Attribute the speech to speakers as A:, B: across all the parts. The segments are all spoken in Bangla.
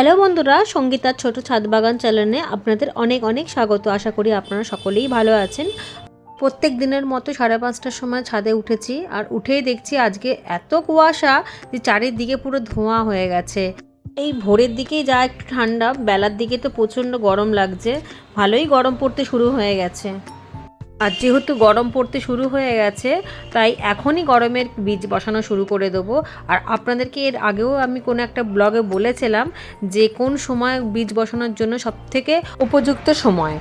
A: হ্যালো বন্ধুরা, সঙ্গীতার ছোট ছাদ বাগান চ্যানেলে আপনাদের অনেক অনেক স্বাগত। আশা করি আপনারা সকলেই ভালো আছেন। প্রত্যেক দিনের মতো সাড়ে পাঁচটার সময় ছাদে উঠেছি আর উঠেই দেখছি আজকে এত কুয়াশা যে চারিদিকে পুরো ধোঁয়া হয়ে গেছে। এই ভোরের দিকেই যা একটু ঠান্ডা, বেলার দিকে তো প্রচণ্ড গরম লাগছে। ভালোই গরম পড়তে শুরু হয়ে গেছে। আর যেহেতু গরম পড়তে শুরু হয়ে গেছে, তাই এখনই গরমের বীজ বসানো শুরু করে দেবো। আর আপনাদেরকে এর আগেও আমি কোনো একটা ব্লগে বলেছিলাম যে কোন সময় বীজ বসানোর জন্য সবথেকে উপযুক্ত সময়।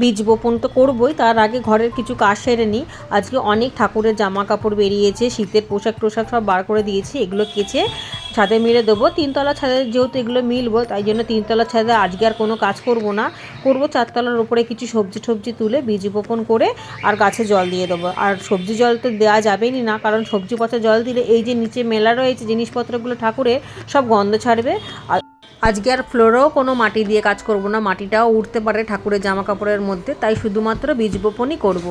A: বীজ বপন তো করবই, তার আগে ঘরের কিছু কাজ সেরে নিই। আজকে অনেক ঠাকুরের জামা কাপড় বেরিয়েছে, শীতের পোশাক টোশাক সব বার করে দিয়েছি, এগুলো কেচে ছাদে মেরে দেবো। তিনতলা ছাদে যেহেতু এগুলো মিলবো, তাই জন্য তিনতলা ছাদে আজকে আর কোনো কাজ করব না। করব চারতলার উপরে কিছু সবজি টবজি তুলে বীজ বপন করে আর গাছে জল দিয়ে দেবো। আর সবজি জল তো দেওয়া যাবেই না, কারণ সবজি পচা জল দিলে এই যে নিচে মেলা রয়েছে, জিনিসপত্রগুলো ঠাকুরের সব গন্ধ ছাড়বে। আর আজকে আর ফ্লোরেও কোনো মাটি দিয়ে কাজ করব না। মাটিটাও উঠতে পারে ঠাকুরের জামা কাপড়ের মধ্যে, তাই শুধুমাত্র বীজ বপনই করব।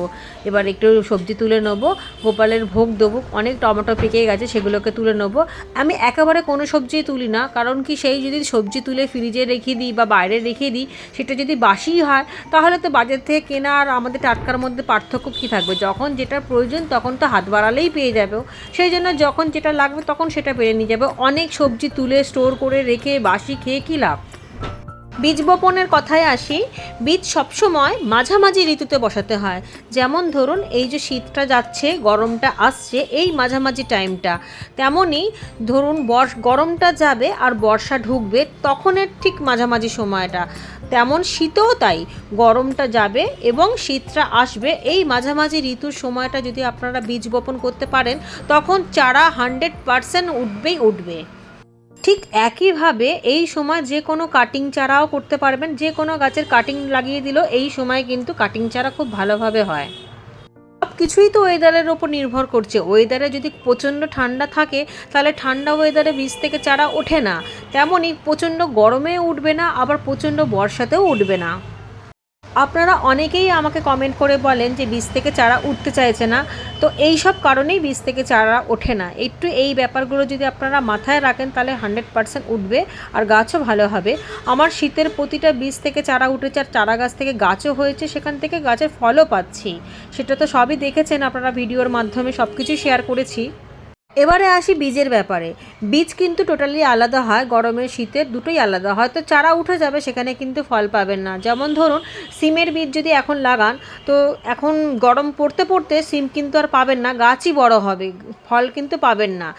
A: এবার একটু সবজি তুলে নেব, গোপালের ভোগ দেবো, অনেক টমেটো পেকে গেছে সেগুলোকে তুলে নেব। আমি একেবারে কোনো সবজি তুলি না, কারণ কি সেই যদি সবজি তুলে ফ্রিজে রেখে দিই বা বাইরে রেখে দিই, সেটা যদি বাসি হয়, তাহলে তো বাজার থেকে কেনা আর আমাদের টাটকার মধ্যে পার্থক্য কী থাকবে? যখন যেটা প্রয়োজন তখন তো হাত বাড়ালেই পেয়ে যাবে। সেই জন্য যখন যেটা লাগবে তখন সেটা পেরে নিয়ে যাবে। অনেক সবজি তুলে স্টোর করে রেখে বাসি খেয়ে কী লাভ? বীজ বপনের কথায় আসি, বীজ সবসময় মাঝামাঝি ঋতুতে বসাতে হয়। যেমন ধরুন, এই যে শীতটা যাচ্ছে, গরমটা আসছে, এই মাঝামাঝি টাইমটা। তেমনই ধরুন, বর্ষ, গরমটা যাবে আর বর্ষা ঢুকবে, তখনের ঠিক মাঝামাঝি সময়টা। তেমন শীতও তাই, গরমটা যাবে এবং শীতটা আসবে। এই মাঝামাঝি ঋতুর সময়টা যদি আপনারা বীজ বপন করতে পারেন, তখন চারা হান্ড্রেড পারসেন্ট উঠবেই উঠবে। ঠিক একইভাবে এই সময় যে কোনো কাটিং চারাও করতে পারবেন, যে কোনো গাছের কাটিং লাগিয়ে দিলেও এই সময় কিন্তু কাটিং চারা খুব ভালোভাবে হয়। সব কিছুই তো ওয়েদারের ওপর নির্ভর করছে। ওয়েদারে যদি প্রচণ্ড ঠান্ডা থাকে, তাহলে ঠান্ডা ওয়েদারে বীজ থেকে চারা ওঠে না। তেমনই প্রচণ্ড গরমে উঠবে না, আবার প্রচণ্ড বর্ষাতেও উঠবে না। আপনারা অনেকেই আমাকে কমেন্ট করে বলেন যে বীজ থেকে চারা উঠতে চাইছে না। তো এই সব কারণেই বীজ থেকে চারা ওঠে না। একটু এই ব্যাপারগুলো যদি আপনারা মাথায় রাখেন, তাহলে হান্ড্রেড পারসেন্ট উঠবে আর গাছও ভালো হবে। আমার শীতের প্রতিটা বীজ থেকে চারা উঠেছে আর চারা গাছ থেকে গাছও হয়েছে, সেখান থেকে গাছের ফলও পাচ্ছি। সেটা তো সবই দেখেছেন, আপনারা ভিডিওর মাধ্যমে সব কিছু শেয়ার করেছি। এবারে আসি বীজের ব্যাপারে। বীজ কিন্তু টোটালি আলাদা হয়, গরমের শীতের দুটোই আলাদা হয়তো চারা উঠে যাবে, সেখানে কিন্তু ফল পাবেন না। যেমন ধরুন, সিমের বীজ যদি এখন লাগান, তো এখন গরম পড়তে পড়তে সিম কিন্তু আর পাবেন না, গাছই বড় হবে, ফল কিন্তু পাবেন না।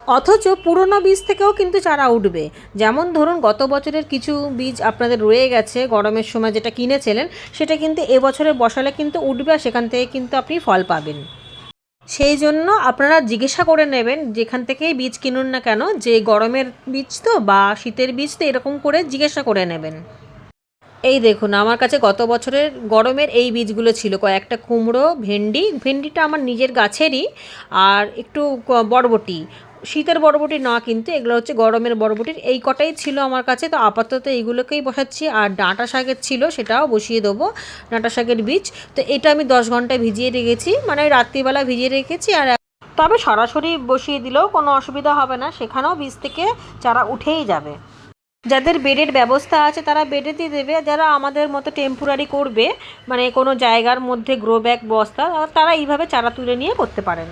A: অথচ পুরনো বীজ থেকেও কিন্তু চারা উঠবে। যেমন ধরুন, গত বছরের কিছু বীজ আপনাদের রয়ে গেছে, গরমের সময় যেটা কিনেছিলেন, সেটা কিন্তু এবছরে বসালে কিন্তু উঠবে, আর সেখান থেকে কিন্তু আপনি ফল পাবেন। সেই জন্য আপনারা জিজ্ঞাসা করে নেবেন যেখান থেকেই বীজ কিনুন না কেন, যে গরমের বীজ তো বা শীতের বীজ তো এরকম করে জিজ্ঞাসা করে নেবেন। এই দেখুন, আমার কাছে গত বছরের গরমের এই বীজগুলো ছিল, কয়েকটা কুমড়ো, ভেন্ডি, ভেন্ডিটা আমার নিজের গাছেরই, আর একটু বরবটি। শীতের বরবটি না কিন্তু, এগুলো হচ্ছে গরমের বরবটির। এই কটাই ছিল আমার কাছে, তো আপাতত এইগুলোকেই বসাচ্ছি। আর ডাঁটা শাকের ছিল সেটাও বসিয়ে দেবো, ডাঁটা শাকের বীজ। তো এটা আমি দশ ঘন্টায় ভিজিয়ে রেখেছি মানে রাত্রিবেলা ভিজিয়ে রেখেছি। আর তবে সরাসরি বসিয়ে দিলেও কোনো অসুবিধা হবে না, সেখানেও বীজ থেকে চারা উঠেই যাবে। যাদের বেডের ব্যবস্থা আছে তারা বেডে দিয়ে দেবে যারা আমাদের মতো টেম্পোরারি করবে মানে কোনো জায়গার মধ্যে গ্রো ব্যাগ বস্তা, তারা এইভাবে চারা তুলে নিয়ে করতে পারেন।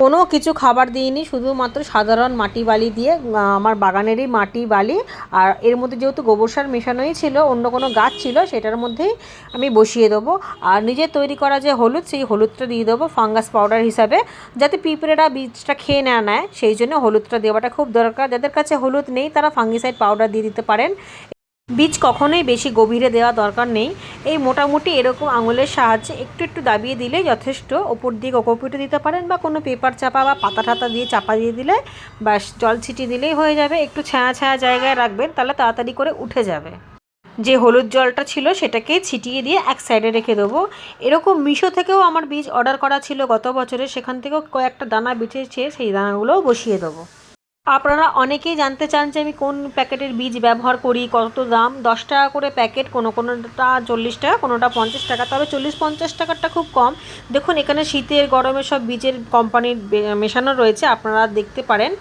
A: কোনো কিছু খাবার দিইনি, শুধুমাত্র সাধারণ মাটি বালি দিয়ে আমার বাগানেরই মাটি বালি। আর এর মধ্যে যেহেতু গোবর সার মেশানোই ছিল, অন্য কোনো গাছ ছিল, সেটার মধ্যেই আমি বসিয়ে দেবো। আর নিজের তৈরি করা যে হলুদ, সেই হলুদটা দিয়ে দেবো ফাঙ্গাস পাউডার হিসাবে, যাতে পিঁপড়েরা বীজটা খেয়ে না নেয়। সেই জন্য হলুদটা দেওয়াটা খুব দরকার। যাদের কাছে হলুদ নেই, তারা ফাঙ্গিসাইড পাউডার দিয়ে দিতে পারেন। বীজ কখনোই বেশি গভীরে দেওয়া দরকার নেই। এই মোটামুটি এরকম আঙুলের সাহায্যে একটু একটু দাবিয়ে দিলে যথেষ্ট। ওপর দিয়ে কোকোপিটে দিতে পারেন বা কোনো পেপার চাপা বা পাতা ঠাতা দিয়ে চাপা দিয়ে দিলে ব্যাস, জল ছিটিয়ে দিলেই হয়ে যাবে। একটু ছায়া ছায়া জায়গায় রাখবেন, তাহলে তাড়াতাড়ি করে উঠে যাবে। যে হলুদ জলটা ছিল সেটাকে ছিটিয়ে দিয়ে এক সাইডে রেখে দেবো। এরকম মিশো থেকেও আমার বীজ অর্ডার করা ছিল গত বছরে। সেখান থেকেও কয়েকটা দানা বেঁচেছে, সেই দানাগুলোও বসিয়ে দেবো। আপনারা অনেকেই জানতে চান যে আমি কোন প্যাকেটের বীজ ব্যবহার করি, কত দাম? দশ টাকা করে প্যাকেট, কোনো কোনোটা চল্লিশ টাকা, কোনোটা পঞ্চাশ টাকা। তবে চল্লিশ পঞ্চাশ টাকারটা খুব কম। দেখুন, এখানে শীতের, গরমে সব বীজের কোম্পানির মেশানো রয়েছে, আপনারা দেখতে পারেন।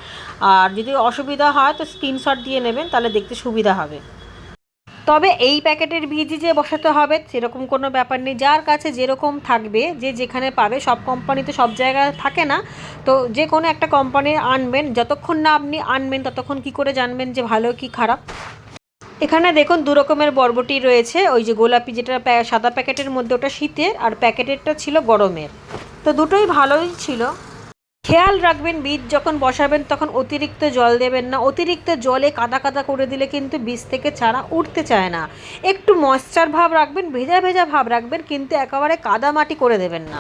A: আর যদি অসুবিধা হয়, তো স্ক্রিনশট দিয়ে নেবেন, তাহলে দেখতে সুবিধা হবে। তবে এই প্যাকেটের বীজই যে বসাতে হবে, সেরকম কোনো ব্যাপার নেই। যার কাছে যেরকম থাকবে, যে যেখানে পাবে, সব কোম্পানি তো সব জায়গায় থাকে না। তো যে কোনো একটা কোম্পানির আনবেন, যতক্ষণ না আপনি আনবেন, ততক্ষণ কি করে জানবেন যে ভালো কি খারাপ? এখানে দেখুন দু রকমের বরবটি রয়েছে। ওই যে গোলাপি যেটা সাদা প্যাকেটের মধ্যে ওটা শীতের, আর প্যাকেটেরটা ছিল গরমের। তো দুটোই ভালোই ছিল। খেয়াল রাখবেন, বীজ যখন বসাবেন তখন অতিরিক্ত জল দেবেন না। অতিরিক্ত জলে কাদা কাদা করে দিলে কিন্তু বীজ থেকে চারা উঠতে চায় না। একটু ময়শ্চার ভাব রাখবেন, ভেজা ভেজা ভাব রাখবেন, কিন্তু একেবারে কাদা মাটি করে দেবেন না।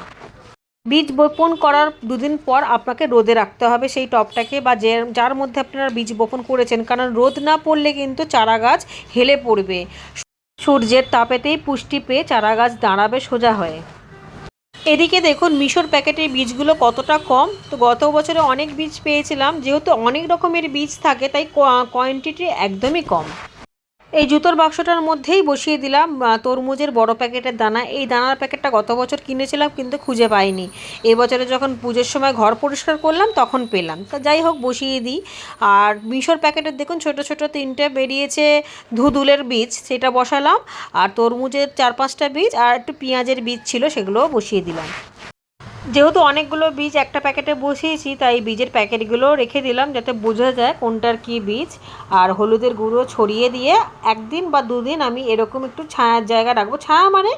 A: বীজ বপন করার দুদিন পর আপনাকে রোদে রাখতে হবে সেই টবটাকে বা যে, যার মধ্যে আপনারা বীজ বপন করেছেন, কারণ রোদ না পড়লে কিন্তু চারা গাছ হেলে পড়বে। সূর্যের তাপেতেই পুষ্টি পেয়ে চারা গাছ দাঁড়াবে সোজা হয়ে। এদিকে দেখুন, মিশোর প্যাকেটের বীজগুলো কতটা কম? তো গত বছরে অনেক বীজ পেয়েছিলাম, যেহেতু অনেক রকমের বীজ থাকে, তাই কোয়ান্টিটি একদমই কম। এই জুতোর বাক্সটার মধ্যেই বসিয়ে দিলাম তরমুজের বড় প্যাকেটের দানা। এই দানার প্যাকেটটা গত বছর কিনেছিলাম কিন্তু খুঁজে পাইনি। এবছরে যখন পুজোর সময় ঘর পরিষ্কার করলাম, তখন পেলাম। তা যাই হোক, বসিয়ে দিই। আর মিশর প্যাকেটের দেখুন, ছোট ছোট তিনটে বেরিয়েছে ধুদুলের বীজ, সেটা বসালাম। আর তরমুজের চার পাঁচটা বীজ আর একটু পেঁয়াজের বীজ ছিল, সেগুলোও বসিয়ে দিলাম। যেহেতু অনেকগুলো বীজ একটা প্যাকেটে বসিয়েছি, তাই বীজের প্যাকেটগুলো রেখে দিলাম যাতে বোঝা যায় কোনটার কী বীজ। আর হলুদের গুঁড়ো ছড়িয়ে দিয়ে একদিন বা দুদিন আমি এরকম একটু ছায়ার জায়গা রাখব। ছায়া মানে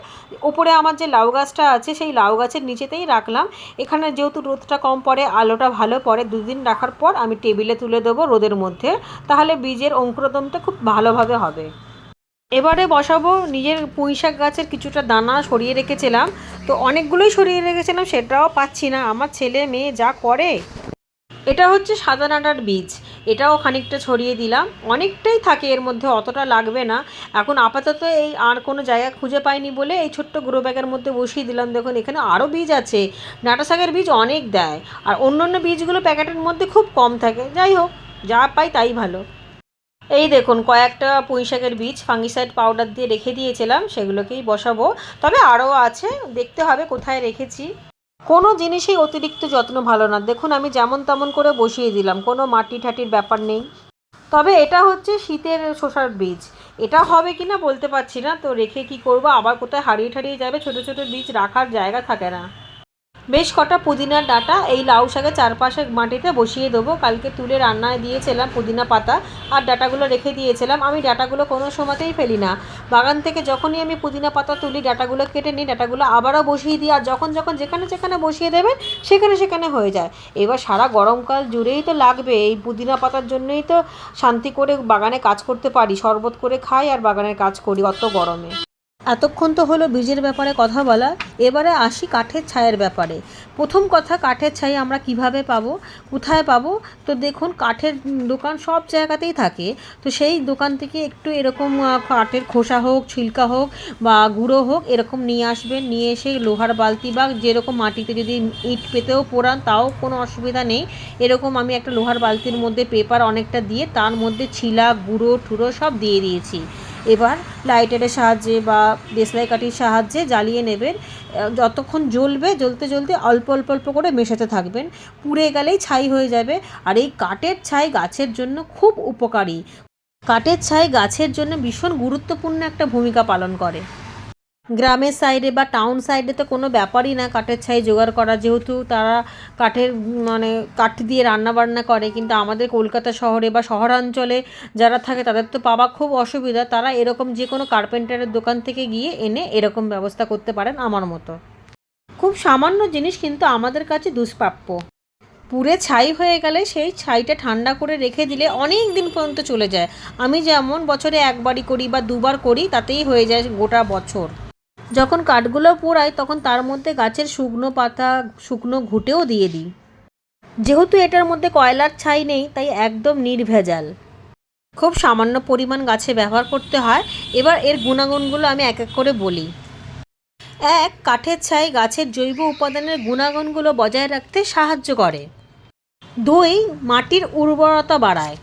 A: ওপরে আমার যে লাউ গাছটা আছে, সেই লাউ গাছের নিচেতেই রাখলাম। এখানে যেহেতু রোদটা কম পড়ে, আলোটা ভালো পড়ে, দুদিন রাখার পর আমি টেবিলে তুলে দেবো রোদের মধ্যে। তাহলে বীজের অঙ্কুরোদমটা খুব ভালোভাবে হবে। এবারে বসাবো, নিজের পুঁইশাক গাছের কিছুটা দানা সরিয়ে রেখেছিলাম। তো অনেকগুলোই সরিয়ে রেখেছিলাম, সেটাও পাচ্ছি না। আমার ছেলে মেয়ে যা করে। এটা হচ্ছে সাদা ডাঁটার বীজ। এটাও খানিকটা ছড়িয়ে দিলাম। অনেকটাই থাকে, এর মধ্যে অতটা লাগবে না। এখন আপাতত এই আর কোনো জায়গা খুঁজে পাইনি বলে এই ছোট্ট গ্রো ব্যাগের মধ্যে বসিয়ে দিলাম। দেখুন, এখানে আরও বীজ আছে। ডাঁটা শাকের বীজ অনেক দেয়। আর অন্য অন্য বীজগুলো প্যাকেটের মধ্যে খুব কম থাকে। যাই হোক, যা পাই তাই ভালো। এই দেখুন, কয়েকটা পুঁইশাকের বীজ ফাঙ্গিসাইড পাউডার দিয়ে রেখে দিয়েছিলাম, সেগুলোকেই বসাবো। তবে আরও আছে, দেখতে হবে কোথায় রেখেছি। কোনো জিনিসেই অতিরিক্ত যত্ন ভালো না। দেখুন, আমি যেমন তেমন করে বসিয়ে দিলাম, কোনো মাটি ঠাটির ব্যাপার নেই। তবে এটা হচ্ছে শীতের শসার বীজ। এটা হবে কি না বলতে পারছি না, তো রেখে কি করব? আবার কোথায় হারিয়ে ঠারিয়ে যাবে? ছোট ছোট বীজ রাখার জায়গা থাকে না। বেশ কটা পুদিনার ডাটা, এই লাউ শাকের চারপাশে মাটিতে বসিয়ে দেবো। কালকে তুলে রান্নায় দিয়েছিলাম পুদিনা পাতা আর ডাটাগুলো রেখে দিয়েছিলাম। আমি ডাটাগুলো কোনো সময়তেই ফেলি না। বাগান থেকে যখনই আমি পুদিনা পাতা তুলি, ডাটাগুলো কেটে নিই, ডাঁটাগুলো আবারও বসিয়ে দিই। আর যখন যখন যেখানে যেখানে বসিয়ে দেবেন, সেখানে সেখানে হয়ে যায়। এবার সারা গরমকাল জুড়েই তো লাগবে। এই পুদিনা পাতার জন্যই তো শান্তি করে বাগানে কাজ করতে পারি, শরবত করে খাই আর বাগানের কাজ করি অত গরমে। এতক্ষণ তো হলো বীজের ব্যাপারে কথা বলা। এবারে আসি কাঠের ছায়ের ব্যাপারে। প্রথম কথা, কাঠের ছাই আমরা কীভাবে পাবো? কোথায় পাবো? তো দেখুন, কাঠের দোকান সব জায়গাতেই থাকে। তো সেই দোকান থেকে একটু এরকম কাঠের খোসা হোক, ছিলকা হোক বা গুঁড়ো হোক, এরকম নিয়ে আসবেন। নিয়ে এসে লোহার বালতি বা যেরকম মাটিতে যদি ইট পেতেও পোড়ান, তাও কোনো অসুবিধা নেই। এরকম আমি একটা লোহার বালতির মধ্যে পেপার অনেকটা দিয়ে, তার মধ্যে ছিলা, গুঁড়ো, ঠুড়ো সব দিয়ে দিয়েছি। এবার লাইটারের সাহায্যে বা বেসলাই কাঠির সাহায্যে জ্বালিয়ে নেবেন। যতক্ষণ জ্বলবে, জ্বলতে জ্বলতে অল্প অল্প অল্প করে মেশাতে থাকবেন। পুড়ে গেলেই ছাই হয়ে যাবে। আর এই কাঠের ছাই গাছের জন্য খুব উপকারী। কাঠের ছাই গাছের জন্য ভীষণ গুরুত্বপূর্ণ একটা ভূমিকা পালন করে। গ্রামের সাইডে বা টাউন সাইডে তো কোনো ব্যাপারই না। কাঠের ছাই জোগাড় করা, যেহেতু তারা কাঠের মানে কাঠ দিয়ে রান্না বান্না করে, কিন্তু আমাদের কলকাতা শহরে বা শহরাঞ্চলে যারা থাকে, তাদের তো পাওয়া খুব অসুবিধা। তারা এরকম যে কোনো কার্পেন্টারের দোকান থেকে গিয়ে এনে এরকম ব্যবস্থা করতে পারেন আমার মতো। খুব সামান্য জিনিস, কিন্তু আমাদের কাছে দুষ্প্রাপ্য। পুড়ে ছাই হয়ে গেলে সেই ছাইটা ঠান্ডা করে রেখে দিলে অনেক দিন পর্যন্ত চলে যায়। আমি যেমন বছরে একবারই করি বা দুবার করি, তাতেই হয়ে যায় গোটা বছর। যখন কাঠগুলো পোড়াই, তখন তার মধ্যে গাছের শুকনো পাতা, শুকনো ঘুঁটেও দিয়ে দিই। যেহেতু এটার মধ্যে কয়লার ছাই নেই, তাই একদম নির্ভেজাল। খুব সামান্য পরিমাণ গাছে ব্যবহার করতে হয়। এবার এর গুণাগুণগুলো আমি এক এক করে বলি। এক, কাঠের ছাই গাছের জৈব উপাদানের গুণাগুণগুলো বজায় রাখতে সাহায্য করে। দুই, মাটির উর্বরতা বাড়ায়।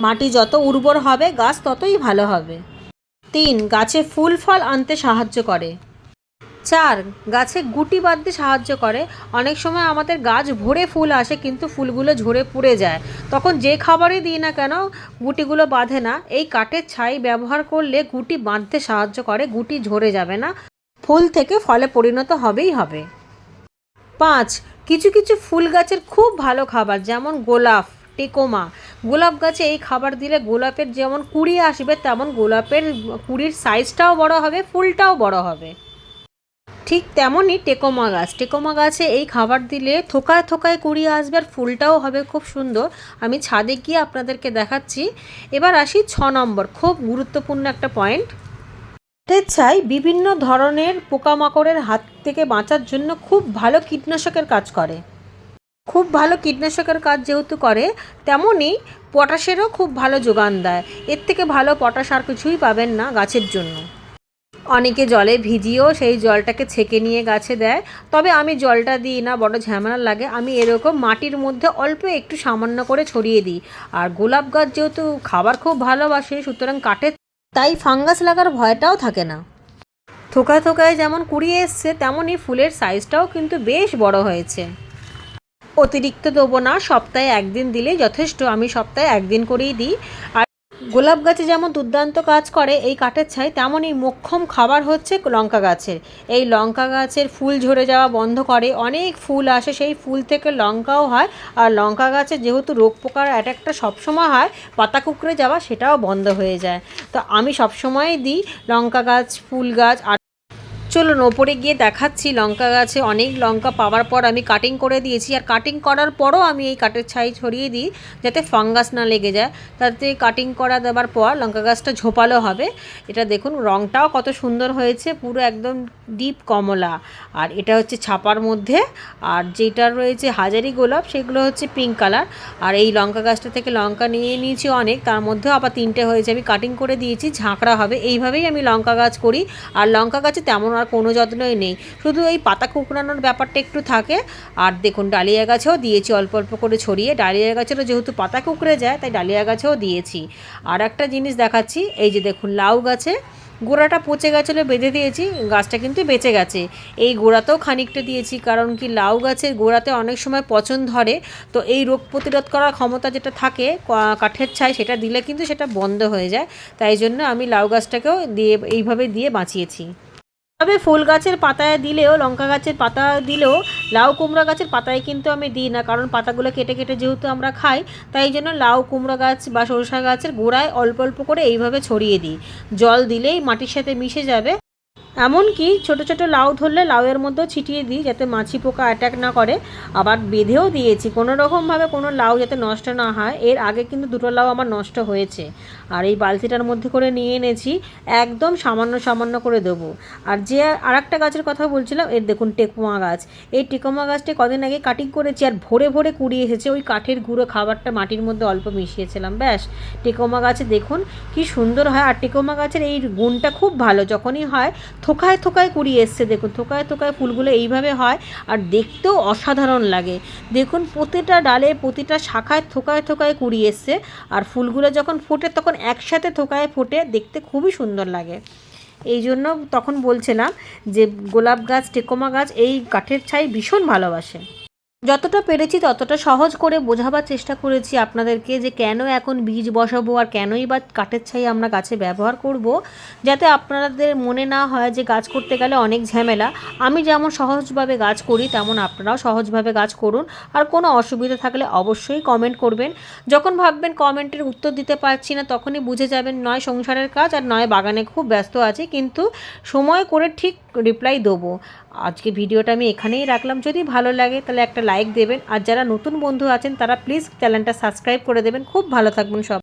A: মাটি যত উর্বর হবে, গাছ ততই ভালো হবে। তিন, গাছে ফুল, ফল আনতে সাহায্য করে। চার, গাছে গুটি বাঁধতে সাহায্য করে। অনেক সময় আমাদের গাছ ভরে ফুল আসে, কিন্তু ফুলগুলো ঝরে পুড়ে যায়। তখন যে খাবারই দিই না কেন, গুটিগুলো বাঁধে না। এই কাঠের ছাই ব্যবহার করলে গুটি বাঁধতে সাহায্য করে, গুটি ঝরে যাবে না। ফুল থেকে ফলে পরিণত হবেই হবে। পাঁচ, কিছু কিছু ফুল গাছের খুব ভালো খাবার, যেমন গোলাপ, টেকোমা। গোলাপ গাছে এই খাবার দিলে গোলাপের যেমন কুড়ি আসবে, তেমন গোলাপের কুড়ির সাইজটাও বড় হবে, ফুলটাও বড় হবে। ঠিক তেমনই টেকোমা গাছ। টেকোমা গাছে এই খাবার দিলে থোকায় থোকায় কুড়িয়ে আসবে আর ফুলটাও হবে খুব সুন্দর। আমি ছাদে গিয়ে আপনাদেরকে দেখাচ্ছি। এবার আসি ছ নম্বর, খুব গুরুত্বপূর্ণ একটা পয়েন্ট ছাই বিভিন্ন ধরনের পোকামাকড়ের হাত থেকে বাঁচার জন্য খুব ভালো কীটনাশকের কাজ করে। খুব ভালো কীটনাশকের কাজ যেহেতু করে তেমনই পটাশেরও খুব ভালো যোগান দেয়। এর থেকে ভালো পটাশ আর কিছুই পাবেন না গাছের জন্য। অনেকে জলে ভিজিয়েও সেই জলটাকে ছেঁকে নিয়ে গাছে দেয়। তবে আমি জলটা দিই না, বড় ঝামেলা লাগে। আমি এরকম মাটির মধ্যে অল্প একটু সামান্য করে ছড়িয়ে দিই। আর গোলাপ গাছ যেহেতু খাবার খুব ভালোবাসে, সুতরাং কাটে, তাই ফাঙ্গাস লাগার ভয়টাও থাকে না। থোকায় থোকায় যেমন কুড়িয়ে এসছে তেমনই ফুলের সাইজটাও কিন্তু বেশ বড় হয়েছে। অতিরিক্ত দেবো না, সপ্তাহে একদিন দিলে যথেষ্ট, আমি সপ্তাহে একদিন করেই দিই। আর গোলাপ গাছে যেমন দুর্দান্ত কাজ করে এই কাঠের ছাই, তেমনই মোক্ষম খাবার হচ্ছে লঙ্কা গাছের। এই লঙ্কা গাছের ফুল ঝরে যাওয়া বন্ধ করে, অনেক ফুল আসে, সেই ফুল থেকে লঙ্কাও হয়। আর লঙ্কা গাছে যেহেতু রোগ পোকার অ্যাটাকটা সবসময় হয়, পাতা কুকড়ে যাওয়া সেটাও বন্ধ হয়ে যায়। তো আমি সবসময়ই দিই লঙ্কা গাছ, ফুল গাছ, আর চলুন, ওপরে গিয়ে দেখাচ্ছি লঙ্কা গাছে অনেক লঙ্কা পাওয়ার পর আমি কাটিং করে দিয়েছি। আর কাটিং করার পরও আমি এই কাঠের ছাই ছড়িয়ে দিই যাতে ফাঙ্গাস না লেগে যায়। তাতে কাটিং করা দেওয়ার পর লঙ্কা গাছটা ঝোপালো হবে। এটা দেখুন রঙটাও কত সুন্দর হয়েছে, পুরো একদম ডিপ কমলা। আর এটা হচ্ছে ছাপার মধ্যে। আর যেটা রয়েছে হাজারি গোলাপ, সেগুলো হচ্ছে পিঙ্ক কালার আর এই লঙ্কা গাছটা থেকে লঙ্কা নিয়ে নিয়েছি অনেক। তার মধ্যেও আবার তিনটে হয়েছে। আমি কাটিং করে দিয়েছি, ঝাঁকড়া হবে। এইভাবেই আমি লঙ্কা গাছ করি। আর লঙ্কা গাছে তেমন কোনো যত্নই নেই। শুধু এই পাতা কুকড়ানোর ব্যাপারটা একটু থাকে। আর দেখুন, ডালিয়া গাছেও দিয়েছি অল্প অল্প করে ছড়িয়ে। ডালিয়া গাছেরও যেহেতু পাতা কুকড়ে যায়, তাই ডালিয়া গাছেও দিয়েছি। আর একটা জিনিস দেখাচ্ছি, এই যে দেখুন, লাউ গাছে গোড়াটা পচে গেছিল, বেঁধে দিয়েছি, গাছটা কিন্তু বেঁচে গেছে। এই গোড়াতেও খানিকটা দিয়েছি, কারণ কি লাউ গাছের গোড়াতে অনেক সময় পচন ধরে। তো এই রোগ প্রতিরোধ করার ক্ষমতা যেটা থাকে কাঠের ছাই, সেটা দিলে কিন্তু সেটা বন্ধ হয়ে যায়। তাই জন্য আমি লাউ গাছটাকেও দিয়ে, এইভাবে দিয়ে বাঁচিয়েছি। তবে ফুল গাছের পাতায় দিলেও লঙ্কা গাছের পাতা দিলেও, লাউ কুমড়া গাছের পাতায় কিন্তু আমি দিই না, কারণ পাতাগুলো কেটে কেটে যেহেতু আমরা খাই, তাই জন্য লাউ কুমড়া গাছ বা সরষা গাছের গোড়ায় অল্প অল্প করে এইভাবে ছড়িয়ে দিই। জল দিলেই মাটির সাথে মিশে যাবে এমনকি ছোট ছোট লাউ ধরলে লাউয়ের মধ্যেও ছিটিয়ে দিই যাতে মাছি পোকা অ্যাটাক না করে। আবার বেঁধেও দিয়েছি। কোনো রকমভাবে কোনো লাউ যাতে নষ্ট না হয়, এর আগে কিন্তু দুটো লাউ আমার নষ্ট হয়েছে। আর এই বালতিটার মধ্যে করে নিয়ে এনেছি, একদম সামান্য সামান্য করে দেবো। আর যে আর একটা গাছের কথা বলছিলাম, এর দেখুন টেকুমা গাছ। এই টেকুমা গাছটি কদিন আগে কাটিং করেছি আর ভোরে ভোরে কুড়িয়ে এসেছে। ওই কাঠের গুঁড়ো খাবারটা মাটির মধ্যে অল্প মিশিয়েছিলাম, ব্যাস। টেকোমা গাছে দেখুন কি সুন্দর হয়। আর টেকোমা গাছের এই গুণটা খুব ভালো। যখনই হয় থোকায় থোকায় কুড়ি এসছে, দেখুন, থোকায় থোকায় ফুলগুলো এইভাবে হয় আর দেখতেও অসাধারণ লাগে। দেখুন, প্রতিটা ডালে, প্রতিটা শাখায় থোকায় থোকায় কুড়ি এসছে আর ফুলগুলো যখন ফোটে, তখন একসাথে থোকায় ফোটে, দেখতে খুবই সুন্দর লাগে। এই জন্য তখন বলছিলাম যে গোলাপ গাছ, টেকোমা গাছ, এই কাঠের ছাই ভীষণ ভালোবাসে। যতটা পেরেছি ততটা সহজ করে বোঝাবার চেষ্টা করেছি আপনাদেরকে যে কেন এখন বীজ বসাবো আর কেনই বা কাঠের ছাই আমরা গাছে ব্যবহার করব, যাতে আপনাদের মনে না হয় যে গাছ করতে গেলে অনেক ঝামেলা। আমি যেমন সহজভাবে গাছ করি, তেমন আপনারাও সহজভাবে গাছ করুন। আর কোনো অসুবিধা থাকলে অবশ্যই কমেন্ট করবেন। যখন ভাববেন কমেন্টের উত্তর দিতে পারছি না, তখনই বুঝে যাবেন নয় সংসারের কাজ আর নয় বাগানে খুব ব্যস্ত আছি। কিন্তু সময় করে ঠিক রিপ্লাই দেবো। আজকে ভিডিওটা আমি এখানেই রাখলাম। যদি ভালো লাগে তাহলে একটা লাইক দেবেন। আর যারা নতুন বন্ধু আছেন তারা প্লিজ চ্যানেলটা সাবস্ক্রাইব করে দেবেন। খুব ভালো থাকবেন সব।